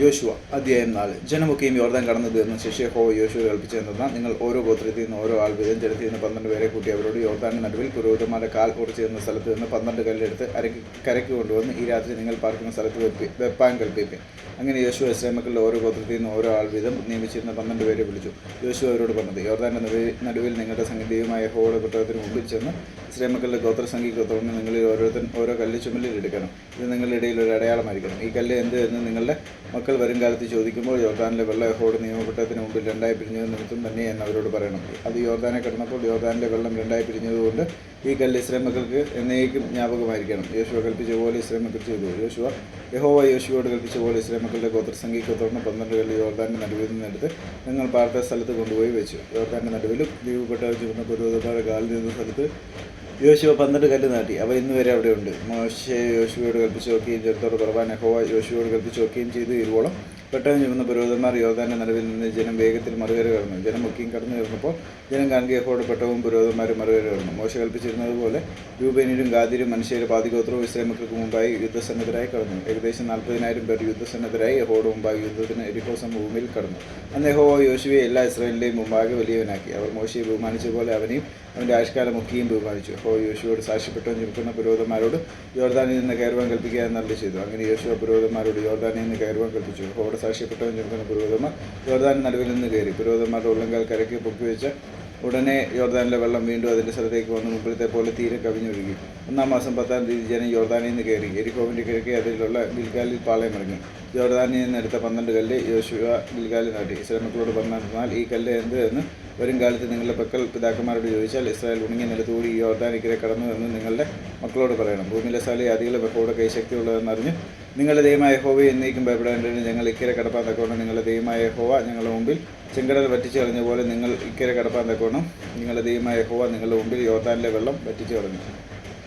യോശുവ അധ്യായം നാല്. ജനമൊക്കെയും യോർദാൻ കടന്നു തീർന്ന ശിഷ്യ ഹോ യോശുവ കൽപ്പിച്ചു എന്നതാണ്. നിങ്ങൾ ഓരോ ഗോത്രത്തിൽ നിന്ന് ഓരോ ആൾ വീതം ചെലുത്തി നിന്ന് പന്ത്രണ്ട് പേരെ കൂട്ടി അവരോട് യോർദാന്റെ നടുവിൽ പുരോഹിതന്മാരെ കാൽ ഉറച്ചു നിന്ന സ്ഥലത്ത് നിന്ന് പന്ത്രണ്ട് കല്ലെടുത്ത് അരക്ക് കരയ്ക്ക് കൊണ്ടുവന്ന് ഈ രാത്രി നിങ്ങൾ പാർക്കുന്ന സ്ഥലത്ത് വെപ്പി വെപ്പാൻ കൽപ്പിപ്പിൻ അങ്ങനെ യേശു ഇസ്ലാമക്കളുടെ ഓരോ ഗോത്രത്തിൽ നിന്ന് ഓരോ ആൾ വീതം നിയമിച്ചിരുന്ന പന്ത്രണ്ട് പേരെ വിളിച്ചു. യേശു അവരോട് പറഞ്ഞത് യോർദാന്റെ നടുവിൽ നിങ്ങളുടെ സംഗീതയുമായ ഹോയുടെ പുത്രത്തിന് മുമ്പിൽ ചെന്ന് ഇസ്ലാമക്കളുടെ ഗോത്രസംഖ്യയ്ക്ക് തുറന്ന് നിങ്ങളിൽ ഓരോരുത്തൻ ഓരോ കല്ല് ചുമലിൽ എടുക്കണം. ഇത് നിങ്ങളുടെ ഇടയിൽ ഒരു അടയാളമായിരിക്കണം. ഈ കല്ല് എന്ത് എന്ന് നിങ്ങളുടെ മക്കൾ വരും കാലത്ത് ചോദിക്കുമ്പോൾ യോർദാനിലെ വെള്ളം എഹോട് നിയമപ്പെട്ടതിന് മുമ്പിൽ രണ്ടായി പിരിഞ്ഞത് നിമിത്തം തന്നെ എന്ന് അവരോട് പറയണം. അത് യോർദാനെ കിടന്നപ്പോൾ യോർദാനിലെ വെള്ളം രണ്ടായി പിരിഞ്ഞതുകൊണ്ട് ഈ കല്ല് ഇസ്രായേൽ എന്നേക്കും ജ്ഞാപകമായിരിക്കണം. യേശുവ കൽപ്പിച്ച പോലെ ഇസ്രായേൽ ചെയ്തു. യേശുവ യഹോവ യേശുവോട് കൽപ്പിച്ച പോലെ ഇസ്രായേൽ മക്കളുടെ ഗോത്രസംഖ്യയ്ക്ക് പന്ത്രണ്ട് കല്ല് യോർദാന്റെ നടുവിൽ നിന്നെടുത്ത് നിങ്ങൾ പാർത്ത സ്ഥലത്ത് കൊണ്ടുപോയി വെച്ചു. യോർദാന്റെ നടുവിലും ദീപപ്പെട്ട ചുവന്ന പുരോഹിതന്മാരുടെ കാലിൽ നിന്ന സ്ഥലത്ത് യോശുവ പന്ത്രണ്ട് കല്ല് നാട്ടി. അവ ഇന്ന് വരെ അവിടെയുണ്ട്. മോശയെ യോശുവയോട് കൽപ്പിച്ച് നോക്കുകയും ചെറുത്തോട് കുറവാൻ അഹോവ യോശുവയോട് കൽപ്പിച്ച് നോക്കുകയും ചെയ്തു ഇരുവോളം. പെട്ടെന്ന് ചുമന്ന പുരോഹിതന്മാർ യോർദാന്റെ നിലവിൽ നിന്ന് ജനം വേഗത്തിൽ മറുകര കടന്നു ജനം ഒക്കെയും കടന്നു കയറുന്നപ്പോൾ ജനം കാണുക യഹോയുടെ പെട്ടവും പുരോഹിതന്മാരും മറുകര കടന്നു മോശ കൽപ്പിച്ചിരുന്നത് പോലെ രൂപേനിലും ഗാദിരും മനുഷ്യരും പാതിഗോത്രവും ഇസ്ലാമിക്കൾക്ക് മുമ്പായി യുദ്ധസന്നദ്ധരായി കടന്നു. ഏകദേശം നാൽപ്പതിനായിരം പേർ യുദ്ധസന്നദ്ധരായി യഹോയുടെ മുമ്പായി യുദ്ധത്തിന് എരിഹോസം ഭൂമിയിൽ കടന്നു. അന്ന് യഹോവ യോശുവെ എല്ലാ ഇസ്രായേലിന്റെയും മുമ്പാകെ വലിയവനാക്കി. അവർ മോശയെ ബഹുമാനിച്ച പോലെ അവനെയും അവന്റെ ആവിഷ്കാല മുക്കിയും ബഹുമാനിച്ചു. ഹോ യോശുവോട് സാക്ഷ്യപ്പെട്ടവൻ ചുമക്കുന്ന പുരോഹിതന്മാരോട് യോർദാനിൽ നിന്ന് കയറുവാൻ കൽപ്പിക്കുക എന്നല്ല ചെയ്തു. അങ്ങനെ യോശുവ പുരോഹിതന്മാരോട് യോർദാനിൽ നിന്ന് കയറുവാൻ കൽപ്പിച്ചു. ഹോടെ സാക്ഷ്യപ്പെട്ടവൻ നിൽക്കുന്ന പുരോഹിതന്മാർ യോർദാൻ നടുവിൽ നിന്ന് കയറി. പുരോഹിതന്മാരുടെ ഉള്ളങ്കാൽ കരയ്ക്ക് പൊക്കി വെച്ച് ഉടനെ യോർദാനിലെ വെള്ളം വീണ്ടും അതിന്റെ സ്ഥലത്തേക്ക് വന്ന് മുമ്പിലത്തെ പോലെ തീരെ കവിഞ്ഞൊഴുകി. ഒന്നാം മാസം പത്താം തീയതി ജനം യോർദാനിൽ നിന്ന് കയറി. എരിക്കോവിന്റെ കിഴക്കേ അതിലുള്ള ഗിൽഗാലിൽ പാളയം ഇറങ്ങി. യോർദാനിൽ നിന്ന് എടുത്ത പന്ത്രണ്ട് കല്ല് യോശുവ ഗിൽഗാലിൽ നാട്ടി. ഇസ്ലാമക്കളോട് പറഞ്ഞാൽ ഈ കല്ല് എന്ത് എന്ന് വരും കാലത്ത് നിങ്ങളുടെ പക്കൽ പിതാക്കന്മാരോട് ചോദിച്ചാൽ ഇസ്രായേൽ ഉണങ്ങിയ നിലത്തുകൂടി ഈ ഓർദാനിക്കരെ കടന്നു എന്ന് നിങ്ങളുടെ മക്കളോട് പറയണം. ഭൂമിയിലെ സാലി അധികളെ ബഹോടെ കൈശക്തിയുള്ളതെന്ന് അറിഞ്ഞ് നിങ്ങളുടെ ദൈവമായ ഹോവയെ എന്നേക്കും ഭയപ്പെടേണ്ടതിന് ഞങ്ങൾ ഇക്കരെ കടപ്പാൻ തക്കോണം നിങ്ങളുടെ ദൈവമായ ഹോവ ഞങ്ങളുടെ മുമ്പിൽ ചെങ്കടൽ വറ്റിച്ചു കളഞ്ഞ പോലെ നിങ്ങൾ ഇക്കരെ കടപ്പാൻ തക്കോണം നിങ്ങളുടെ ദൈവമായ ഹോവ നിങ്ങളുടെ മുമ്പിൽ യോർദാനിലെ വെള്ളം വറ്റിച്ചു കളഞ്ഞു.